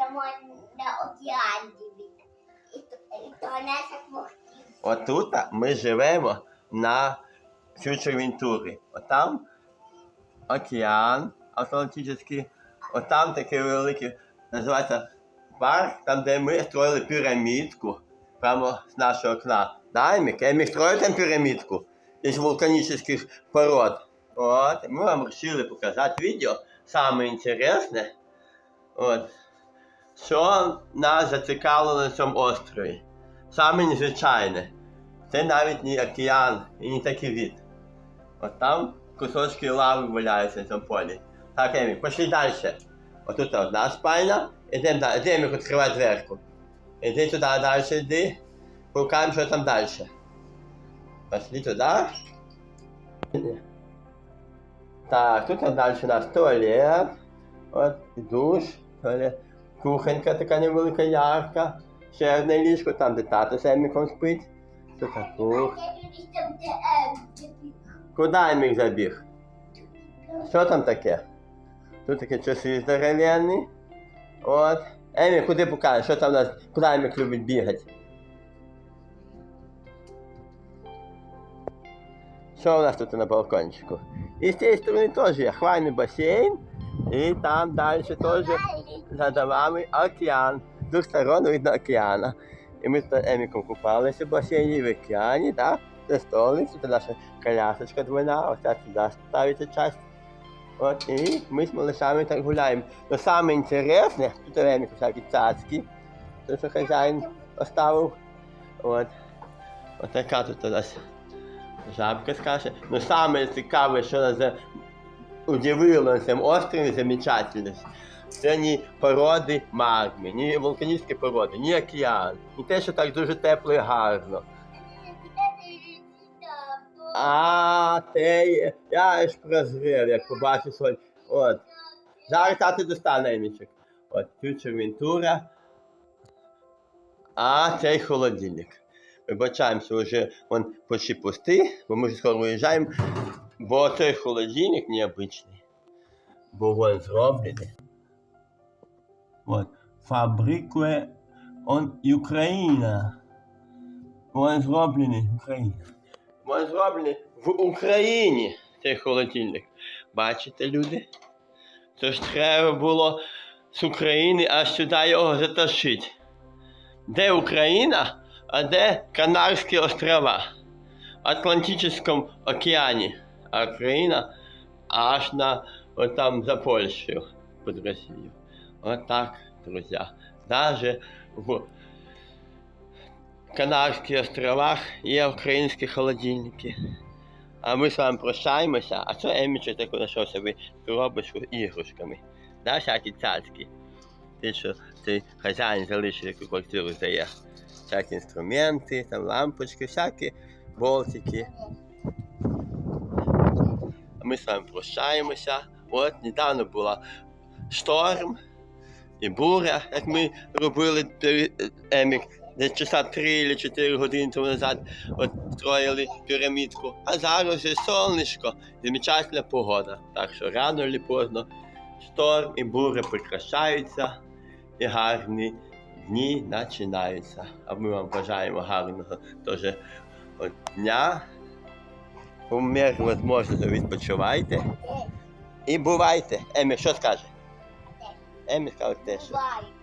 йдемо на океан дивитися. І, то- нас як Отут ми живемо на Фьючервентурі. Отам океан Атлантичний, отам такий великий, називається парк, там, де ми строїли пірамідку прямо з нашого окна. Да, Емік? Емік строїв там пірамідку із вулканічних пород. От, ми вам вирішили показати відео. Саме інтересне, от, що нас зацікавило на цьому острові. Саме незвичайне. Це навіть не океан і не такий від. От там кусочки лави валяються на цьому полі. Так, Емі, пішли далі. Отут одна спальня, ідемо далі. Іди, Емі, відкривай дверку. Іди туди далі, йди. Покажемо, що там далі. Пішли туди. Так, тут далі у нас туалет. От, душ, туалет. Кухонька така невелика ярка. Ще одне ліжко, там де тато з Еміком спить. Тут так, кух. Куди Емік забіг? Що там таке? Тут таке часи здоровенні. От. Емік, куди покажеш? Що там у нас? Куди Емік любить бігати? Що у нас тут на балкончику? І з цієї сторони теж є хвайний басейн. І там далі теж за домами океан. З двох сторон видно океана. І ми з Еміком купалися в басейні в океані, так? Це столик, тут наша колясочка двойна, ось сюди ставиться часть. От, і ми з малышами так гуляємо. Но саме інтересне, тут Емік всякі цацки, те, що хазяїн оставив. От. Ось така тут у нас жабка скаже. Ну саме що нас за- удивило на цьому острові замечательність. Це не породи магми, ні вулканічні породи, ні океан. Не те, що так дуже тепло і гарно. А, те. Я ж прозрів, як побачив соль. От. Зараз тати достане емічок. От, Future Ventura. А цей холодильник. Вибачаємося, вже він почти пустий, бо ми вже скоро виїжджаємо. Бо цей холодильник необычний. Бо він зроблений. От. Фабрикує он Україна. Він зроблений Україна. Він зроблений в Україні цей холодильник. Бачите, люди? Це ж треба було з України аж сюди його затащити. Де Україна, а де Канарські острова? В Атлантичному океані. А Україна аж на от там за Польщею під Росією. От друзі. Даже в Канарських островах є українські холодильники. А ми з вами прощаємося, а це Емічок таку знайшов собі коробочку іграшками. Да, всякі цяцькі. Те, що цей хазяїн залишив яку квартиру здає. Всякі інструменти, там лампочки, всякі болтики. Ми з вами прощаємося. От недавно була шторм і буря, як ми робили Емік десь часа 3 чи 4 години тому назад от строїли пірамідку. А зараз вже сонечко, замечательна погода. Так що рано чи поздно шторм і буря прекращаються і гарні дні починаються. А ми вам бажаємо гарного теж дня. У міру можливо відпочивайте. І бувайте. Емі, що скаже? Емі скаже теж. Бувай.